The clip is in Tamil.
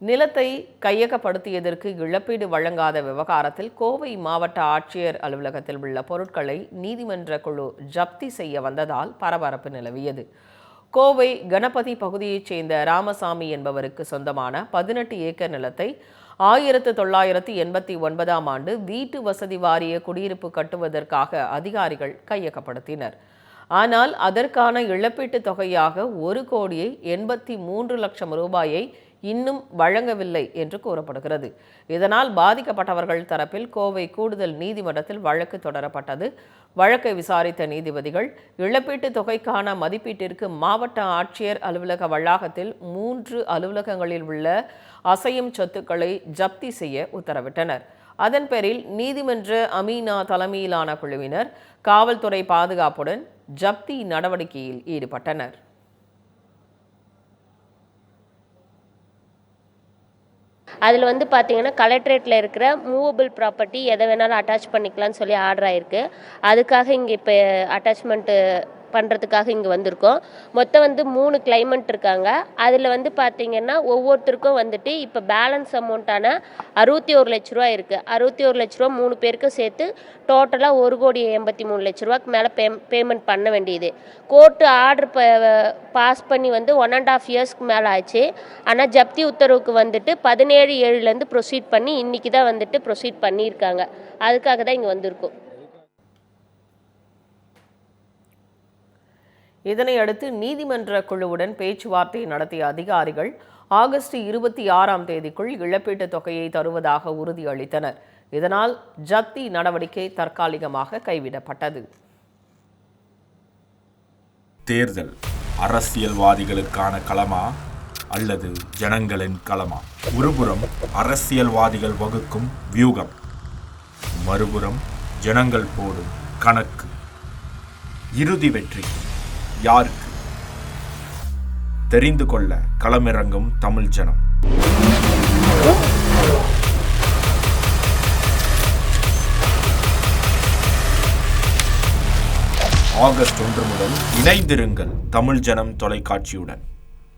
நிலத்தை கையகப்படுத்தியதற்கு இழப்பீடு வழங்காத விவகாரத்தில் கோவை மாவட்ட ஆட்சியர் அலுவலகத்தில் உள்ள பொருட்களை நீதிமன்ற குழு ஜப்தி செய்ய வந்ததால் பரபரப்பு நிலவியது. கோவை கணபதி பகுதியைச் சேர்ந்த ராமசாமி என்பவருக்கு சொந்தமான பதினெட்டு ஏக்கர் நிலத்தை ஆயிரத்து தொள்ளாயிரத்து எண்பத்தி ஒன்பதாம் ஆண்டு வீட்டு வசதி வாரிய குடியிருப்பு கட்டுவதற்காக அதிகாரிகள் கையகப்படுத்தினர். ஆனால் அதற்கான இழப்பீட்டுத் தொகையாக ஒரு கோடியை எண்பத்தி மூன்று லட்சம் ரூபாயை இன்னும் வழங்கவில்லை என்று கூறப்படுகிறது. இதனால் பாதிக்கப்பட்டவர்கள் தரப்பில் கோவை கூடுதல் நீதிமன்றத்தில் வழக்கு தொடரப்பட்டது. வழக்கை விசாரித்த நீதிபதிகள் இழப்பீட்டுத் தொகைக்கான மதிப்பீட்டிற்கு மாவட்ட ஆட்சியர் அலுவலக வளாகத்தில் மூன்று அலுவலகங்களில் உள்ள அசையும் சொத்துக்களை ஜப்தி செய்ய உத்தரவிட்டனர். அதன் பேரில் நீதிமன்ற அமீனா தலைமையிலான குழுவினர் காவல்துறை பாதுகாப்புடன் ஜப்தி நடவடிக்கையில் ஈடுபட்டனர். அதில் வந்து பார்த்தீங்கன்னா கலெக்ட்ரேட்டில் இருக்கிற மூவபிள் ப்ராப்பர்ட்டி எதை வேணாலும் அட்டாச் பண்ணிக்கலாம்னு சொல்லி ஆர்டர் ஆயிருக்கு. அதுக்காக இங்கே இப்போ அட்டாச்மெண்ட்டு பண்ணுறதுக்காக இங்கே வந்திருக்கோம். மொத்தம் வந்து மூணு கிளைமண்ட் இருக்காங்க. அதில் வந்து பார்த்தீங்கன்னா ஒவ்வொருத்தருக்கும் வந்துட்டு இப்போ பேலன்ஸ் அமௌண்ட்டான அறுபத்தி ஒரு லட்ச ரூபா இருக்குது அறுபத்தி ஒரு லட்ச ரூபா மூணு பேருக்கும் சேர்த்து டோட்டலாக ஒரு கோடி எண்பத்தி மூணு லட்ச ரூபாய்க்கு மேலே பே பேமெண்ட் பண்ண வேண்டியது. கோர்ட்டு ஆர்டர் பாஸ் பண்ணி வந்து ஒன் அண்ட் ஆஃப் இயர்ஸ்க்கு மேலே ஆச்சு. ஆனால் ஜப்தி உத்தரவுக்கு வந்துட்டு பதினேழு ஏழுலேருந்து ப்ரொசீட் பண்ணி இன்றைக்கி தான் வந்துட்டு ப்ரொசீட் பண்ணியிருக்காங்க. அதுக்காக தான் இங்கே வந்திருக்கோம். இதனை அடுத்து நீதிமன்ற குழுவுடன் பேச்சுவார்த்தை நடத்திய அதிகாரிகள் ஆகஸ்ட் இருபத்தி ஆறாம் தேதிக்குள் இழப்பீட்டுத் தொகையை தருவதாக உறுதியளித்தனர். இதனால் ஜப்தி நடவடிக்கை தற்காலிகமாக கைவிடப்பட்டது. தேர்தல் அரசியல்வாதிகளுக்கான களமா அல்லது ஜனங்களின் களமா? ஒருபுறம் அரசியல்வாதிகள் வகுக்கும் வியூகம் மறுபுறம் ஜனங்கள் போடும் கணக்கு. இறுதி வெற்றி. யாருக்கு? தெரிந்து கொள்ள களமிறங்கும் தமிழ் ஜனம். ஆகஸ்ட் ஒன்று முதல் இணைந்திருங்கள் தமிழ் ஜனம் தொலைக்காட்சியுடன்.